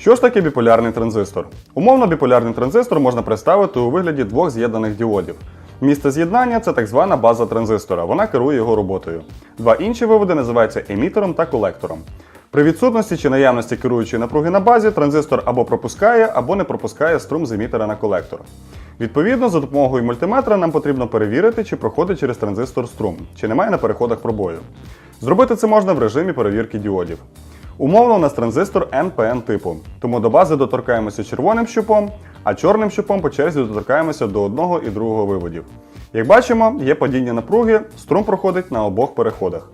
Що ж таке біполярний транзистор? Умовно біполярний транзистор можна представити у вигляді двох з'єднаних діодів. Місце з'єднання це так звана база транзистора, вона керує його роботою. Два інші виводи називаються емітером та колектором. При відсутності чи наявності керуючої напруги на базі, транзистор або пропускає, або не пропускає струм з емітера на колектор. Відповідно, за допомогою мультиметра нам потрібно перевірити, чи проходить через транзистор струм, чи немає на переходах пробою. Зробити це можна в режимі перевірки діодів. Умовно у нас транзистор NPN типу, тому до бази доторкаємося червоним щупом, а чорним щупом по черзі доторкаємося до одного і другого виводів. Як бачимо, є падіння напруги, струм проходить на обох переходах.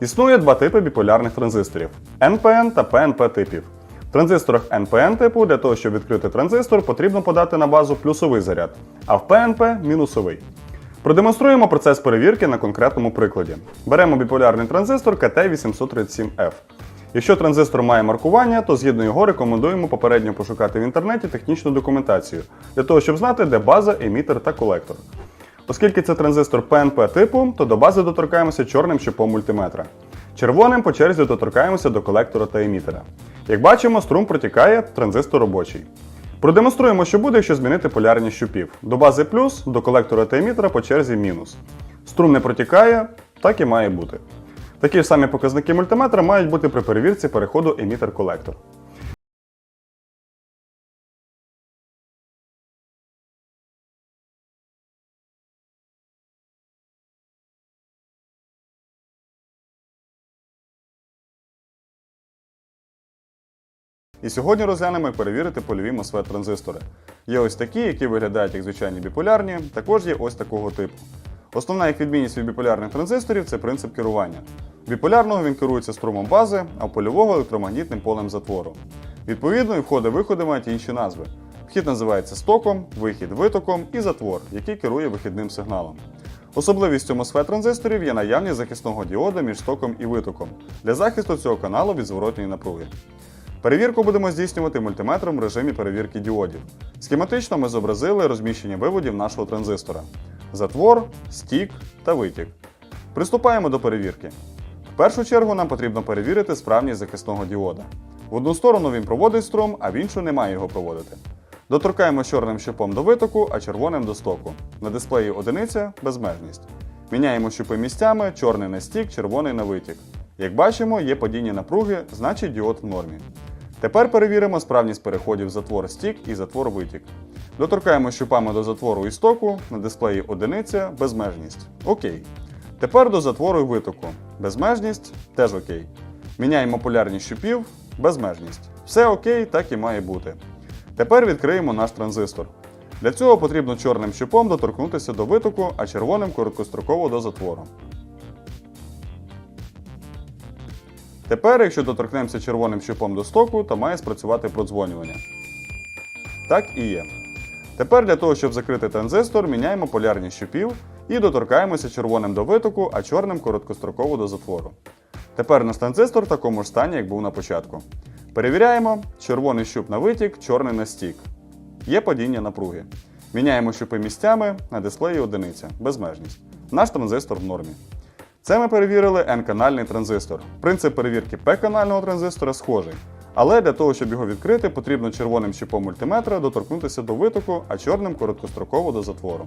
Існує два типи біполярних транзисторів NPN та PNP типів. В транзисторах NPN типу для того, щоб відкрити транзистор, потрібно подати на базу плюсовий заряд, а в PNP мінусовий. Продемонструємо процес перевірки на конкретному прикладі. Беремо біполярний транзистор KT837F. Якщо транзистор має маркування, то згідно його рекомендуємо попередньо пошукати в інтернеті технічну документацію для того, щоб знати, де база, емітер та колектор. Оскільки це транзистор PNP типу, то до бази доторкаємося чорним щупом мультиметра. Червоним по черзі доторкаємося до колектора та емітера. Як бачимо, струм протікає, транзистор робочий. Продемонструємо, що буде, якщо змінити полярність щупів. До бази плюс, до колектора та емітера по черзі мінус. Струм не протікає, так і має бути. Такі ж самі показники мультиметра мають бути при перевірці переходу емітер-колектор. І сьогодні розглянемо, як перевірити польові MOSFET транзистори. Є ось такі, які виглядають як звичайні біполярні, також є ось такого типу. Основна їх відмінність від біполярних транзисторів це принцип керування. Біполярного він керується струмом бази, а польового електромагнітним полем затвору. Відповідно, і входи-виходи мають інші назви. Вхід називається стоком, вихід витоком і затвор, який керує вихідним сигналом. Особливістю MOSFET транзисторів є наявність захисного діода між стоком і витоком для захисту цього каналу від зворотньої напруги. Перевірку будемо здійснювати мультиметром в режимі перевірки діодів. Схематично ми зобразили розміщення виводів нашого транзистора: затвор, стік та витік. Приступаємо до перевірки. В першу чергу нам потрібно перевірити справність захисного діода. В одну сторону він проводить струм, а в іншу не має його проводити. Доторкаємо чорним щупом до витоку, а червоним до стоку. На дисплеї одиниця безмежність. Міняємо щупи місцями, чорний на стік, червоний на витік. Як бачимо, є падіння напруги, значить діод в нормі. Тепер перевіримо справність переходів затвор стік і затвор витік. Доторкаємо щупами до затвору і стоку, на дисплеї одиниця, безмежність. Окей. Тепер до затвору і витоку. Безмежність теж окей. Міняємо полярність щупів, безмежність. Все окей, так і має бути. Тепер відкриємо наш транзистор. Для цього потрібно чорним щупом доторкнутися до витоку, а червоним короткостроково до затвору. Тепер, якщо доторкнемося червоним щупом до стоку, то має спрацювати продзвонювання. Так і є. Тепер для того, щоб закрити транзистор, міняємо полярність щупів і доторкаємося червоним до витоку, а чорним короткостроково до затвору. Тепер наш транзистор в такому ж стані, як був на початку. Перевіряємо червоний щуп на витік, чорний на стік. Є падіння напруги. Міняємо щупи місцями на дисплеї одиниця. Безмежність. Наш транзистор в нормі. Це ми перевірили N-канальний транзистор. Принцип перевірки P-канального транзистора схожий. Але для того, щоб його відкрити, потрібно червоним щупом мультиметра доторкнутися до витоку, а чорним короткостроково до затвору.